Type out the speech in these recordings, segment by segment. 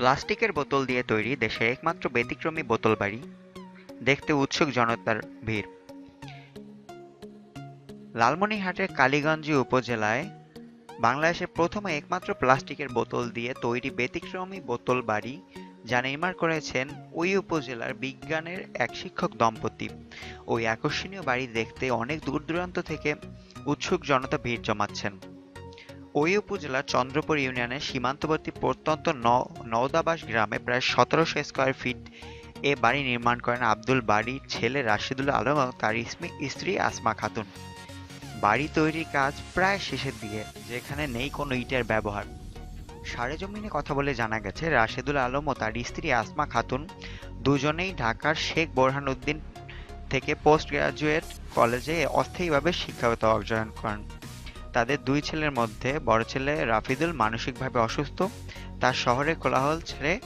প্লাস্টিকের বোতল দিয়ে তৈরি দেশের একমাত্র ব্যতিক্রমী বোতল বাড়ি। দেখতে উৎসুক জনতার ভিড়। লালমনিরহাটের কালীগঞ্জ উপজেলায় বাংলাদেশের প্রথম একমাত্র প্লাস্টিকের বোতল দিয়ে তৈরি ব্যতিক্রমী বোতল বাড়ি যা নির্মাণ করেছেন ওই উপজেলার বিজ্ঞানের এক শিক্ষক দম্পতি। ওই আকর্ষণীয় বাড়ি দেখতে অনেক দূর দূরান্ত থেকে উৎসুক জনতা ভিড় জমাচ্ছেন। ওই উপজেলার চন্দ্রপুর ইউনিয়নের সীমান্তবর্তী প্রত্যন্ত নওদাবাস গ্রামে প্রায় সতেরোশো স্কোয়ার ফিট এ বাড়ি নির্মাণ করেন আব্দুল বাড়ির ছেলে রাশিদুল আলম এবং তার স্ত্রী আসমা খাতুন। বাড়ি তৈরির কাজ প্রায় শেষের দিকে, যেখানে নেই কোনো ইটের ব্যবহার। সারেজমিনে কথা বলে জানা গেছে রাশেদুল আলম ও তার স্ত্রী আসমা খাতুন দুজনেই ঢাকার শেখ বোরহানউদ্দিন থেকে পোস্ট গ্রাজুয়েট কলেজে অস্থায়ীভাবে শিক্ষাগত অর্জন করেন। তাদের দুই ছেলের মধ্যে বড় ছেলে রাফিদুল মানসিকভাবে অসুস্থ, তার শহরে কোলাহল ছেড়ে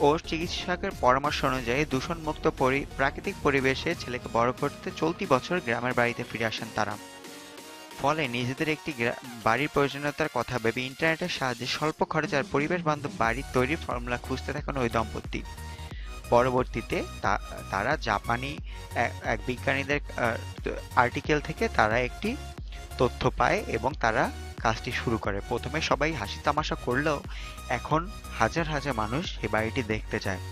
ও চিকিৎসকের পরামর্শ অনুযায়ী দূষণমুক্ত পরি- প্রাকৃতিক পরিবেশে ছেলেকে বড় করতে চলতি বছর গ্রামের বাড়িতে ফিরে আসেন তারা। ফলে নিজেদের একটি বাড়ির প্রয়োজনীয়তার কথা ভেবে ইন্টারনেটের সাহায্যে স্বল্প খরচে আর পরিবেশ বান্ধব বাড়ির তৈরির ফর্মুলা খুঁজতে থাকেন ওই দম্পতি। পরবর্তীতে তারা জাপানি এক বিজ্ঞানীদের আর্টিকেল থেকে তারা একটি তথ্য পায় এবং তারা কাজটি শুরু করে। প্রথমে সবাই হাসি তামাশা করলেও এখন হাজার হাজার মানুষ এই বাড়িটি দেখতে যায়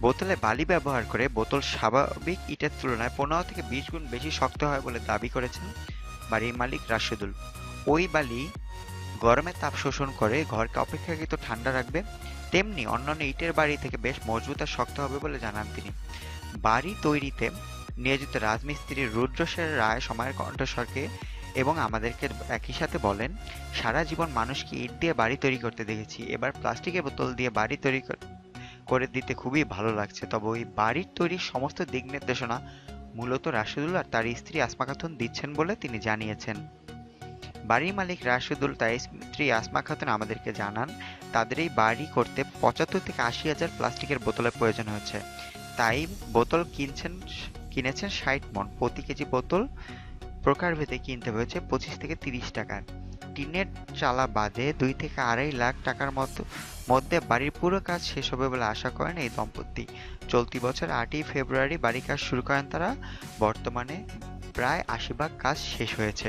বোতলে বালি ব্যবহার করে বোতল স্বাভাবিক ইটের তুলনায় পনেরো থেকে বিশ গুণ বেশি শক্ত হয় বলে দাবি করেছেন বাড়ির মালিক রাশেদুল। ওই বালি গরমের তাপ শোষণ করে ঘরকে অপেক্ষাকৃত ঠান্ডা রাখবে, তেমনি অন্যান্য ইটের বাড়ি থেকে বেশ মজবুত আর শক্ত হবে বলে জানান তিনি। বাড়ি তৈরিতে নিয়োজিত রাজমিস্ত্রি রুদ্রসের রায় সময়ের কণ্ঠস্বরকে এবং আমাদেরকে একই সাথে বলেন, সারা জীবন মানুষকে ইট দিয়ে বাড়ি তৈরি করতে দেখেছি? এবার প্লাস্টিকের বোতল দিয়ে বাড়ি তৈরি কর- দিতে খুবই ভালো লাগছে। তবে ওই বাড়ির তৈরির সমস্ত দিক নির্দেশনা মূলত রাশেদুল আর তার স্ত্রী আসমা খাতুন দিচ্ছেন বলে তিনি জানিয়েছেন। বাড়ির মালিক রাশেদুল তার স্ত্রী আসমা খাতুন আমাদেরকে জানান, তাদের এই বাড়ি করতে পঁচাত্তর থেকে আশি হাজার প্লাস্টিকের বোতলের প্রয়োজন হচ্ছে তাই বোতল কিনছেন, কিনেছেন ষাট মন। প্রতি কেজি বোতল প্রকারভেদে কিনতে হয়েছে পঁচিশ থেকে তিরিশ টাকার টিনের চালা বাদে দুই থেকে আড়াই লাখ টাকার মতো মধ্যে বাড়ির পুরো কাজ শেষ হবে বলে আশা করেন এই দম্পতি। চলতি বছর আটই ফেব্রুয়ারি বাড়ির কাজ শুরু করেন তারা। বর্তমানে প্রায় আশি ভাগ কাজ শেষ হয়েছে।